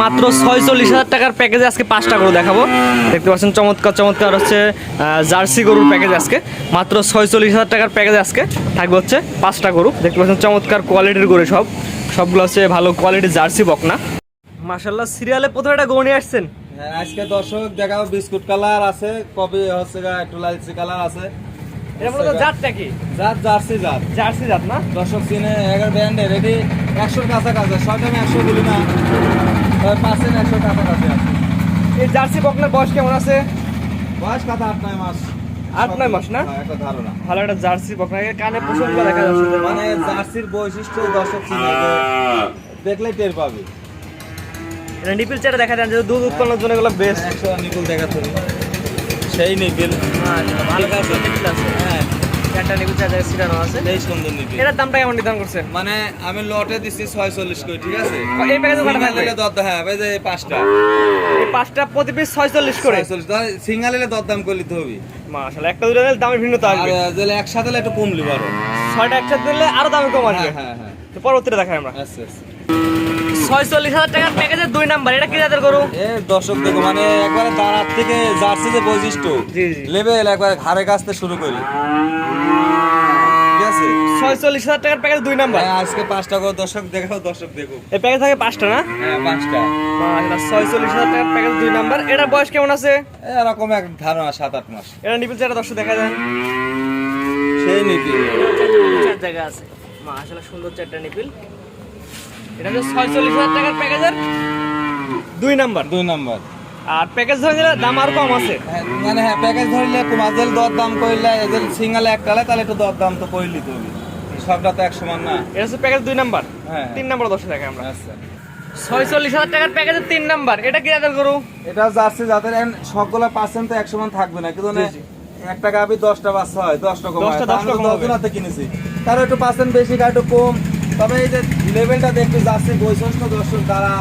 মাত্র ছয়চল্লিশ হাজার টাকার প্যাকেজে আজকে পাঁচটা গরু দেখাবো। দেখতে পাচ্ছেন চমৎকার চমৎকার হচ্ছে জার্সি গরুর প্যাকেজ আজকে। মাত্র ছয়চল্লিশ হাজার টাকার প্যাকেজে আজকে থাকবে হচ্ছে পাঁচটা গরু। দেখতে পাচ্ছেন চমৎকার কোয়ালিটির গরু সব। সবগুলো হচ্ছে ভালো কোয়ালিটির জার্সি বকনা। মার্শাল্লাহ সিরিয়ালে প্রথমে একটা গরু নিয়ে আসছেন? হ্যাঁ, আজকে দর্শক দেখাবো বিস্কুট কালার আছে কপি হচ্ছে একটু লালচি কালার আছে। এটা মূলত জাতটা কি? জাত জার্সি জাত। জার্সি জাত না? দর্শক চিনে এগারো ব্যান্ডে রেডি একশোর কাছাকাছি ছয়টা আমি একশো বলি না। কাছাকাছি আছে। এই জার্সি বকনার বয়স কেমন আছে? বয়স কথা আট নয় মাস। আট নয় মাস না? হ্যাঁ, একটা ধারণা। ভালো একটা জার্সি বকনা কানে প্রচণ্ড দেখা যাচ্ছে মানে জার্সির বৈশিষ্ট্য দর্শক চিনে টের পাবে। নিপিল চেটে দেখা যায় যে দুধ উৎপন্নের জন্য এগুলো বেস্ট একশো নিকুল দেখাচ্ছে। সেই নিপিল। ভালো আছে। নিপিল আছে চার জায়গায় ছিটানো আছে। সেই সুন্দর এটার দামটা কেমন নির্ধারণ করছেন? মানে আমি লটে দিচ্ছি ছয় চল্লিশ করে ঠিক আছে? এই প্যাকেজে কটা থাকবে? দর হ্যাঁ এই যে পাঁচটা। এই পাঁচটা প্রতি পিস করে। সিঙ্গেল নিলে দর দাম করলে তো হবে একটা দুটো নিলে দামের ভিন্নতা আসবে। যদি একসাথে একটু কমলি পারো ছয়টা একসাথে দিলে আরও দামে কম আসবে। হ্যাঁ হ্যাঁ হ্যাঁ। তো পরবর্তীতে দেখাই আমরা। আচ্ছা আচ্ছা। ছয়চল্লিশ হাজার টাকার প্যাকেজের দুই নাম্বার এটা কি জাতের গরু? এ দর্শক দেখো মানে একবারে দাঁড়ার থেকে জার্সি যে বৈশিষ্ট্য জি, জি। লেভেল একবার ঘাড়ে কাছতে শুরু করি ঠিক আছে? ছয়চল্লিশ হাজার টাকার প্যাকেজ দুই নাম্বার হ্যাঁ, আজকে পাঁচটা করে দর্শক দেখাও দর্শক দেখো। এই প্যাকেজ থাকে পাঁচটা না? হ্যাঁ পাঁচটা। ছয়চল্লিশ হাজার টাকার প্যাকেজ দুই নাম্বার এটা বয়স কেমন আছে? এরকম এক ধারণা সাত আট মাস। এটা নিপিল চারটা দর্শক দেখা যায়। সেই চার জায়গা আছে। মাশাআল্লাহ সুন্দর চারটা নিপিল। এটা হচ্ছে ছয়চল্লিশ হাজার টাকার প্যাকেজের দুই নাম্বার। দুই নম্বর। আর প্যাকেজ ধরে দাম আর কম আছে। হ্যাঁ, মানে হ্যাঁ প্যাকেজ ধরলে কুমাজেল দর দাম কইলে এদের সিঙ্গেল একটালে তাহলে একটু দর দাম তো কইলি তো সবটা তো এক সমান না। এটা হচ্ছে প্যাকেজ দুই নাম্বার। হ্যাঁ। তিন নাম্বার দশে দেখে আমরা। আচ্ছা। ছয়চল্লিশ হাজার টাকার প্যাকেজের তিন নাম্বার। এটা কি এটা যাচ্ছে যাদের সবগুলো পার্সেন্ট তো এক সমান থাকবে না। কিন্তু জি, জি। এক টাকা আমি দশটা বাচ্চা হয় দশটা কম দশটা, কিনেছি। তার একটু পার্সেন্ট বেশি একটু কম। তবে এই যে লেভেলটা দেখতে যাচ্ছে বৈশিষ্ট্য দর্শক দ্বারা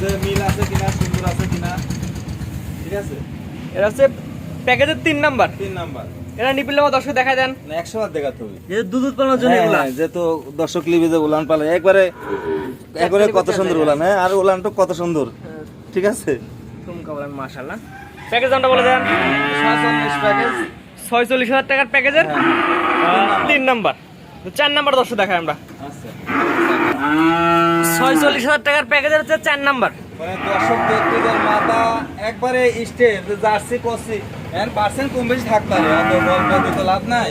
যে মিল আছে কিনা সুন্দর আছে কিনা ঠিক আছে? এটা হচ্ছে প্যাকেজের তিন নাম্বার। তিন নাম্বার। এটা নিপিল দর্শক দেখা দেন। না একশো বার দেখাতে হবে। যে দুধ উৎপাদনের জন্য হ্যাঁ, এগুলা। হ্যাঁ, যেহেতু দর্শক লিবি যে উলান পালে একবারে একবারে কত সুন্দর উলান হ্যাঁ আর উলানটা কত সুন্দর ঠিক আছে? চুমকা বলেন মাশাআল্লাহ। প্যাকেজ দামটা বলে দেন। সাতচল্লিশ প্যাকেজ। ছয়চল্লিশ হাজার টাকার প্যাকেজের তিন নাম্বার। চার নাম্বার দর্শক দেখায় আমরা। ছয়চল্লিশ হাজার টাকার প্যাকেজের হচ্ছে চার নাম্বার মানে দর্শক ব্যক্তিদের মাথা একবারে স্টে জার্সি করছি এর পার্সেন্ট কম বেশি থাকতে হবে অত গল্প দিতে লাভ নাই।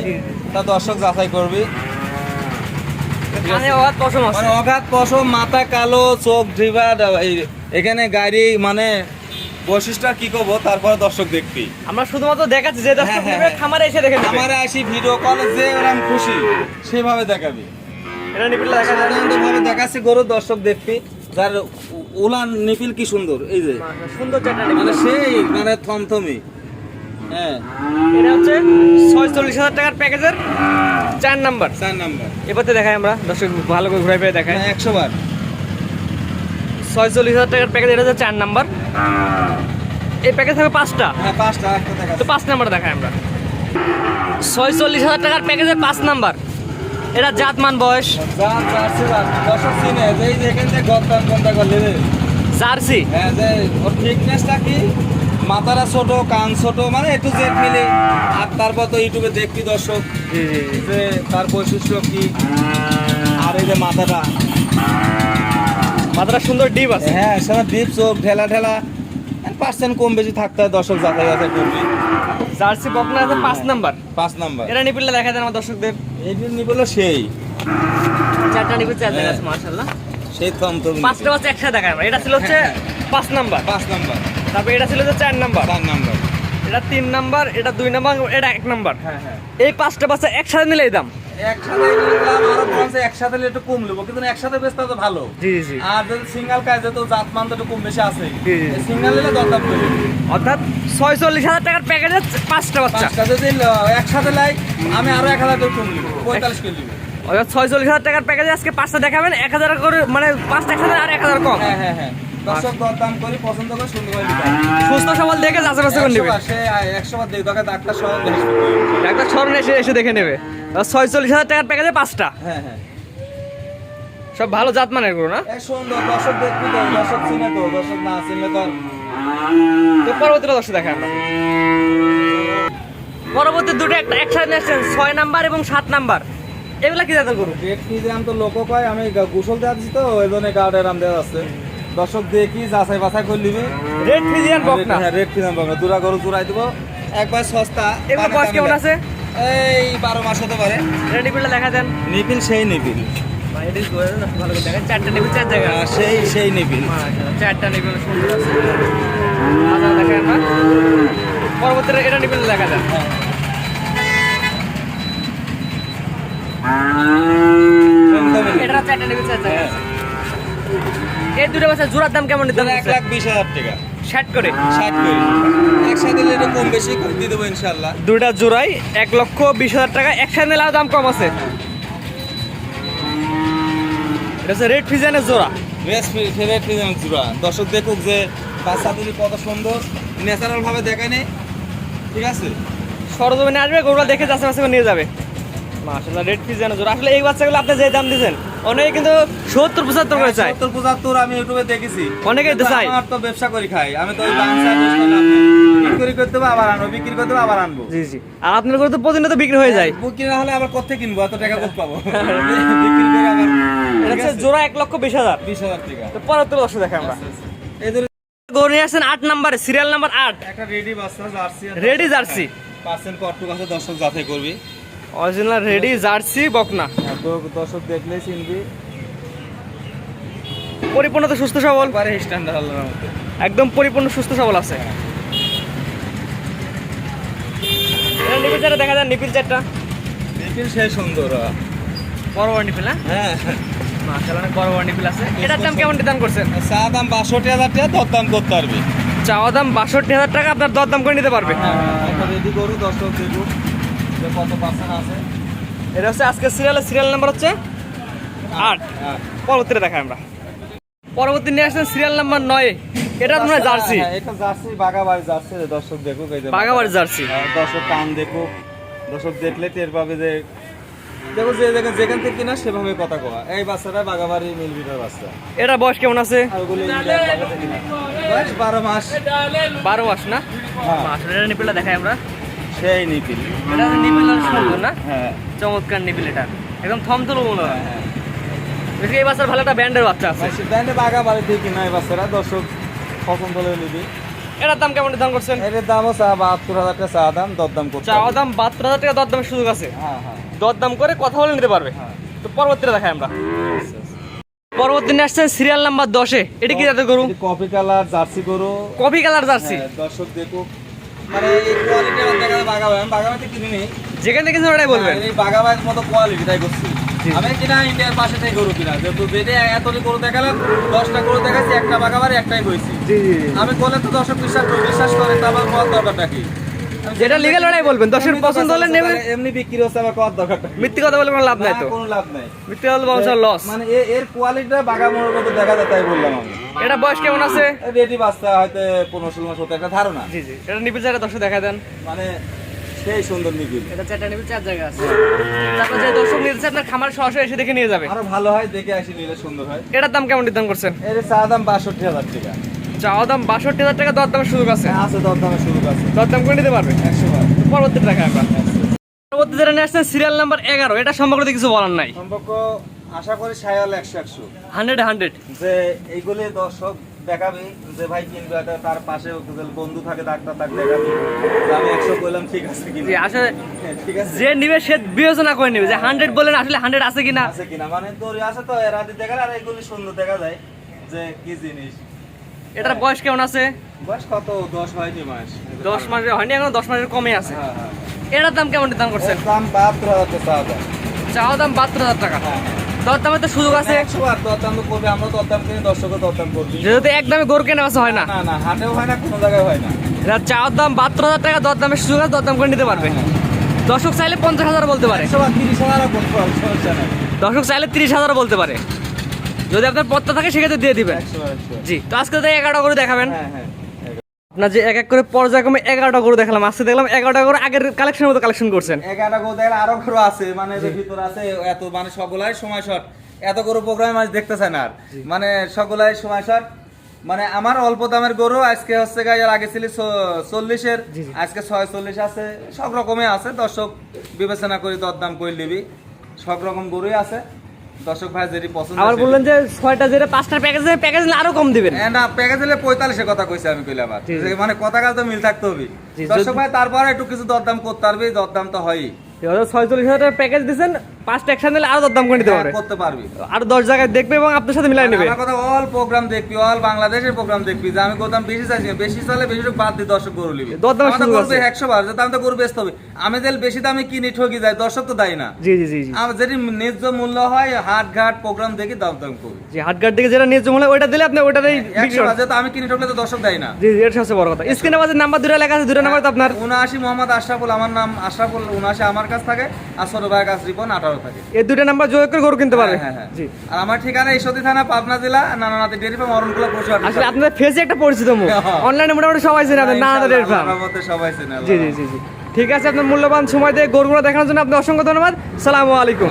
তা দর্শক যাচাই করবি। কানে অবাধ পশম আছে। মানে অগাধ পশম মাথা কালো চোখ ঢিবা এখানে গাড়ি মানে বৈশিষ্ট্য কি করব তারপরে দর্শক দেখবি। আমরা শুধুমাত্র দেখাচ্ছি যে দর্শক হ্যাঁ, হ্যাঁ, হ্যাঁ। খামারে এসে দেখে আমার আসি ভিডিও কলে যে ওরকম খুশি সেভাবে দেখাবি। এটা নিপিল দেখা দেন সাধারণত ভাবে দেখাচ্ছি গরু দর্শক দেখবি যার উলান নিপিল কি সুন্দর এই যে। সুন্দর মানে সেই মানে থমথমি। হ্যাঁ। এটা হচ্ছে ছয়চল্লিশ হাজার টাকার প্যাকেজের চার নাম্বার। চার নাম্বার। এবারে দেখাই আমরা দর্শক ভালো করে ঘুরে ফিরে দেখাই। হ্যাঁ একশো বার। ছয়চল্লিশ হাজার টাকার প্যাকেজ এটা হচ্ছে চার নাম্বার। এই প্যাকেজ থাকবে পাঁচটা। হ্যাঁ পাঁচটা তো পাঁচ নাম্বার দেখাই আমরা। ছয়চল্লিশ হাজার টাকার প্যাকেজের পাঁচ নাম্বার। এটা জাতমান বয়স। যার জার্সি হ্যাঁ যে ওর ফিটনেসটা কি? মাথাটা ছোট কান ছোট মানে একটু জেট মিলে। আর তারপর তো ইউটিউবে দেখবি দর্শক যে তার বৈশিষ্ট্য কি? আর এই যে মাথাটা। মাথাটা সুন্দর ডিপ আছে। হ্যাঁ সেটা দ্বীপ চোখ ঠেলা ঠেলা পার্সেন্ট কম বেশি থাকতে হয় দর্শক যাচাই করবি জার্সি বকনা আছে পাঁচ নাম্বার। পাঁচ নাম্বার। এটা নিপিলটা দেখা যায় আমার দর্শকদের। সেই। চারটা হ্যাঁ। সেই থম থম পাঁচটা বাচ্চা একসাথে দেখা এটা ছিল হচ্ছে হ্যাঁ, পাঁচ নাম্বার। পাঁচ নাম্বার। তারপর এটা ছিল চার নাম্বার। চার নাম্বার। এটা তিন নাম্বার এটা দুই নাম্বার এটা এক নাম্বার। হ্যাঁ হ্যাঁ। এই পাঁচটা বাচ্চা একসাথে নিলে দাম। একসাথে নিলাম আরও বরঞ্চ একসাথে একটু কম নেব। কিন্তু একসাথে বেচতে তো ভালো। জি জি জি। আর যদি সিঙ্গেল কাজে তো জাত মান তো একটু কম বেশি আছে। সিঙ্গেল নিলে দরদাম করবে অর্থাৎ ছয়চল্লিশ হাজার টাকার প্যাকেজে পাঁচটা বাচ্চা। যদি একসাথে লাই আমি আরও এক হাজার কম নিবো। পঁয়তাল্লিশ করে ছয়চল্লিশ হাজার টাকার প্যাকেজে আজকে পাঁচটা দেখাবেন এক হাজার করে মানে পাঁচটা একসাথে আর এক হাজার কম। হ্যাঁ হ্যাঁ হ্যাঁ। দর্শক দরদাম করি পছন্দ করে সুন্দর করে সুস্থ সবল দেখে যাচাই বাছাই করে নেবে সে একশো বার দেখ তোকে ডাক্তার সহ দেখে ডাক্তার স্মরণ এসে এসে দেখে নেবে। ছয়চল্লিশ হাজার টাকার প্যাকেজে পাঁচটা। হ্যাঁ হ্যাঁ। সব ভালো জাত মানের গরু না? এক সুন্দর দর্শক দেখবি তো দর্শক চিনে তো দর্শক না চিনলে তো তো পরবর্তীটা দর্শক দেখা আমরা। পরবর্তী দুটো একটা একসাথে নিয়ে আসছেন ছয় নাম্বার এবং সাত নাম্বার। এগুলা কি জাতের গরু? রেট ফিজে আমি তো লোক কয় আমি গোসল দেওয়া দিচ্ছি তো ওই জন্য গার্ডের আম দেওয়া আছে। দর্শক দেখি যাচাই বাছাই করে নিবি। রেড ফিজিয়ান বক না? হ্যাঁ রেট ফিজাম পাবে দুরা গরু জোড়াই দিব। একবার সস্তা এগুলো বয়স কেমন আছে? এই বারো মাস হতে পারে। এটা নিপিলটা দেখা দেন। নিপিল সেই নিপিল। ভাই, এটা ধরে দেন, ভালো করে দেখেন চারটা নিপিল চার জায়গা সেই সেই নিপিল। চারটা নিপিল সুন্দর আছে। মাথা দেখেন না। পরবর্তীতে এটা নিপিল দেখা দেন। আছে এই দুটো বাচ্চা জোড়ার দাম কেমন নিতে এক লাখ বিশ হাজার টাকা। ষাট করে? ষাট করে। একসাথে নিলে একটু কম বেশি করে দিয়ে দেবো ইনশাল্লাহ দুটা জোড়াই এক লক্ষ বিশ হাজার টাকা। একসাথে নিলে দাম কম আছে। এটা হচ্ছে রেড ফিজানের জোড়া। ফেভারিট ফিজাম জুড়া। দর্শক দেখুক যে বাচ্চা দুটি কত সুন্দর। ন্যাচারাল ভাবে দেখায় নেই ঠিক আছে? সরজমিনে আসবে গরুটা দেখে যাচ্ছে বাচ্চা নিয়ে যাবে। মাশাআল্লাহ রেড ফিজানের জোড়া। আসলে এই বাচ্চাগুলো আপনি যে দাম দিয়েছেন অনেকে কিন্তু সত্তর পঁচাত্তর করে চায়। সত্তর পঁচাত্তর আমি ইউটিউবে দেখেছি। অনেকেই তো চায়। আমার তো ব্যবসা করি খাই। আমি তো করে। বিক্রি করতে হবে আবার আনব বিক্রি করতে হবে আবার আনব। জি জি। আর আপনার গরু তো প্রতিনিয়ত বিক্রি হয়ে যায়। বিক্রি না হলে আবার কোথেকে কিনবো? এত টাকা কোথা পাবো? বিক্রি করে আবার জোড়া এক লক্ষ বিশ হাজার। বিশ হাজার টাকা। তো পরবর্তী দর্শক দেখে আমরা। এই ধরে গরু নিয়ে আসছেন আট নাম্বারে সিরিয়াল নাম্বার আট। একটা রেডি বাচ্চা জার্সি রেডি জার্সি। পার্সেন্ট আছে দর্শক যাচাই করবি। অরিজিনাল রেডি জার্সি বকনা হ্যাঁ, তো দর্শক দেখলেই চিনবি। পরিপূর্ণ তো সুস্থ সবল। একদম পরিপূর্ণ সুস্থ সবল আছে। নিপিল চারটা দেখা যায় নিপিল চারটা নিপিল সেই সুন্দর বড় বড় নিপিল হ্যাঁ? মাশাআল্লাহ অনেক বড় বড় নিপিল আছে। এটার দাম কেমন দাম করছেন? চা দাম বাষট্টি হাজার টাকা করতে পারবি চাওয়া দাম বাষট্টি হাজার টাকা আপনার দর দাম করে নিতে পারবে। রেডি করু যে কত পার্সেন্ট আছে? এটা হচ্ছে আজকে সিরিয়ালের সিরিয়াল নাম্বার হচ্ছে আট। হ্যাঁ পরবর্তীতে দেখায় আমরা। পরবর্তী নিয়ে আসছেন সিরিয়াল নাম্বার নয়। এটা তোমরা জার্সি। হ্যাঁ, এটা জার্সি বাগাবাড়ি জার্সি দর্শক দেখুক এই যে বাগাবাড়ি জার্সি। হ্যাঁ, দর্শক কান দেখুক দর্শক দেখলে টের পাবে যে দেখো যে যেখানে যেখান থেকে কিনা সেভাবে কথা কোয়া। এই বাচ্চাটা বাগাবাড়ি মিলবিটার বাচ্চা। এটা বয়স কেমন আছে। বয়স বারো মাস। বারো মাস না? হ্যাঁ, এটা নিপিলটা দেখাই আমরা। সেই নিপিল। এটা নিপিল না? হ্যাঁ। চমৎকার নিপিল এটা। একদম থমথলো মনে হয়। হ্যাঁ এই বাচ্চার ভালো একটা ব্যান্ডের বাচ্চা আছে। সিদ্ধান্তে বাগাবাড়ি থেকে কিনা এই বাচ্চারা দর্শক পছন্দ হলে নিবি। এটার দাম কেমন দাম করছেন? এর দামও চা বাহাত্তর হাজার টাকা চা দাম দরদাম চাওয়া হবে। দাম বাহাত্তর হাজার টাকা দর দামের সুযোগ আছে। হ্যাঁ হ্যাঁ। দর দাম করে কথা বলে নিতে পারবে। হ্যাঁ। তো পরবর্তীতে দেখাই আমরা। পরবর্তী নিয়ে আসছেন সিরিয়াল নাম্বার দশে। এটা কি যাতে গরু? কপি কালার জার্সি গরু। Coffee colour jersey. হ্যাঁ, দর্শক দেখুক। মানে এই কোয়ালিটি আমার দেখা বাগাবাড়ি আমি বাগাবাড়িতে কিনিনি। যেখান থেকে ওটাই বলবেন। হ্যাঁ, এই বাগাবাড়ির মতো কোয়ালিটি তাই করছি আমি কিনা ইন্ডিয়ার পাশে থেকে গরু কিনা। যেহেতু বেদে এতটি গরু দেখালাম দশটা গরু দেখাচ্ছি একটা বাগাবার একটাই কইছি আমি বলে তো দর্শক বিশ্বাস বিশ্বাস করে তো আমার কত দরকারটা কি? যেটা legal ওটাই বলবেন, তো পছন্দ হলে কাছে নেবে। এমনি বিক্রি হচ্ছে আমার কত দরকারটা কি? মিথ্যে কথা বলে কোনো লাভ নাই তো। কোনো লাভ নাই। মিথ্যে কথা বলে ব্যবসার লস মানে এর কোয়ালিটিটা বাগামোড়ের মতো দেখা যায় তাই বললাম আমি। এটা বয়স কেমন আছে? রেডি বাচ্চা হয়তো পনেরো ষোলো মাস হতে একটা ধারণা। জি জি। এটা নিপিল চারটা দর্শক দেখা দেন। মানে সেই সুন্দর নিবিল এটা চারটা নিপিল চার জায়গা আছে। তারপর যে দর্শক নিয়েছে আপনার খামার সরাসরি এসে দেখে নিয়ে যাবে। আরও ভালো হয় দেখে আসি নিলে সুন্দর হয়। এটার দাম কেমন নির্ধারণ করছেন? এর চা দাম বাষট্টি হাজার টাকা। চাওয়া দাম বাষট্টি হাজার টাকা দর দামের সুযোগ আছে? আছে দর দামে শুরু আছে। দর দাম করে নিতে পারবে? একশো বার। পরবর্তীতে দেখা পরবর্তী যেটা নিয়ে আসছেন সিরিয়াল নাম্বার এগারো এটা সম্পর্কে কিছু বলার নাই। সম্পর্ক আশা করি সায়াল একশো একশো। Hundred hundred. যে এইগুলি দর্শক দেখাবি যে ভাই কিনবে একটা তার পাশে বন্ধু থাকে ডাক্তার তাকে দেখাবি। আমি একশো বললাম ঠিক আছে কিনা? আসলে হ্যাঁ, ঠিক আছে। যে নিবে সে বিবেচনা করে নিবে যে হান্ড্রেড বলেন আসলে হান্ড্রেড আছে কিনা? আছে কিনা? মানে দড়ি আছে তো রাতে দেখা আর এগুলি সুন্দর দেখা যায় যে কি জিনিস? এটার বয়স কেমন আছে? বয়স কত? দশ হয়নি মাস। দশ মাসের হয়নি এখন দশ মাসের কমে আছে। হ্যাঁ হ্যাঁ। এটার দাম কেমন দাম করছেন? দাম বাহাত্তর হাজার টাকা চাওয়া দাম চাওয়া দাম বাহাত্তর হাজার টাকা। হ্যাঁ। দর দামের তো সুযোগ আছে। একশো বার দরদাম তো করবে আমরা দরদাম কিনে দর্শকও দরদাম করবি। যেহেতু একদমে গরু কেনা বেচা হয় না। না না হাটেও হয় না কোনো জায়গায় হয় না। এটা চাওয়ার দাম বাহাত্তর হাজার টাকা দর দামের সুযোগ আছে দর দাম করে নিতে পারবে। দর্শক চাইলে পঞ্চাশ হাজার বলতে পারে। দর্শক চাইলে তিরিশ হাজার বলতে পারে। যদি আপনার পত্তা থাকে সেক্ষেত্রে দিয়ে দিবেন। জি তো আজকে তো এগারোটা করে দেখাবেন। হ্যাঁ হ্যাঁ আপনার যে এক এক করে পর্যায়ক্রমে এগারোটা করে দেখালাম আজকে দেখলাম এগারোটা করে আগের কালেকশনের মতো কালেকশন করছেন। এগারোটা গো দেখলে আরও ঘর আছে মানে ভিতর আছে এত মানে সকলাই সময় শর্ট এত গরু প্রোগ্রামে মাছ দেখতে না আর। মানে সকলাই সময় সর মানে আমার অল্প দামের গরু আজকে হচ্ছে গাই আর আগে ছিল চল্লিশের। আজকে ছয় চল্লিশ আছে। সব রকমই আছে দর্শক বিবেচনা করে দরদাম করে নিবি। সব রকম গরুই আছে। দর্শক ভাই যেটি পছন্দ আবার বললেন যে ছয়টা যেটা পাঁচটা প্যাকেজ প্যাকেজ আরও কম দিবেন। না প্যাকেজ হলে পঁয়তাল্লিশের কথা কইছি আমি কইলে আবার মানে কথা কাজ তো মিল থাকতে হবে। দর্শক ভাই তারপরে একটু কিছু দরদাম করতে পারবে দরদাম তো হয়ই। ছয়চল্লিশ হাজার প্যাকেজ দিচ্ছেন পাঁচটা একসাথে নিলে আরও দরদাম করে নিতে হ্যাঁ, পারে। করতে পারবি। আরও দশ জায়গায় দেখবে এবং আপনার সাথে মিলাই নেবে। কথা অল প্রোগ্রাম দেখবি অল বাংলাদেশের প্রোগ্রাম দেখবি। যে আমি কোথাও বেশি চাইছি বেশি বেশি বাদ দিয়ে দর্শক গরু নিবি। গরু আছে। একশো বার তো গরু বেচতে হবে। আমি যে বেশি দামে কিনি ঠকি যায় দর্শক তো দেয় না। জি জি জি যেটি ন্যায্য মূল্য হয় হাট ঘাট প্রোগ্রাম দেখি দাম দাম করি। জি হাটঘাট থেকে যেটা নিয়ে জমলে ওইটা দিলে আপনি বিক্রি করেন। বার আমি কিনি ঠকলে তো দর্শক দেয় না। জি এটা সবচেয়ে বড় কথা। স্ক্রিনে বাজে নাম্বার দুটো লেখা আছে দুটো নাম্বার তো আপনার। উনআশি মোহাম্মদ আশরাফুল আমার নাম আশরাফুল উনআশি আমার কাছ থাকে আর ছোট ভাইয়ের কাছ রিপন আঠারো থাকে। এই দুটো নাম্বার যোগ করে গরু কিনতে পারবে। হ্যাঁ, হ্যাঁ, জি। হ্যাঁ। আর আমার ঠিকানা ঈশ্বরদী থানা পাবনা জেলা নানানাথ ডেরি ফার্ম অরণকুলা পশু আসলে আপনাদের ফেসে একটা পরিচিত মুখ। অনলাইনে মোটামুটি সবাই চেনে আপনার না ইনশাআল্লাহ, ডেট ফার্ম সবাই চেনে, জি জি জি ঠিক আছে আপনার মূল্যবান সময় দিয়ে গরুগুলো দেখানোর জন্য আপনি অসংখ্য ধন্যবাদ। সালামু আলাইকুম।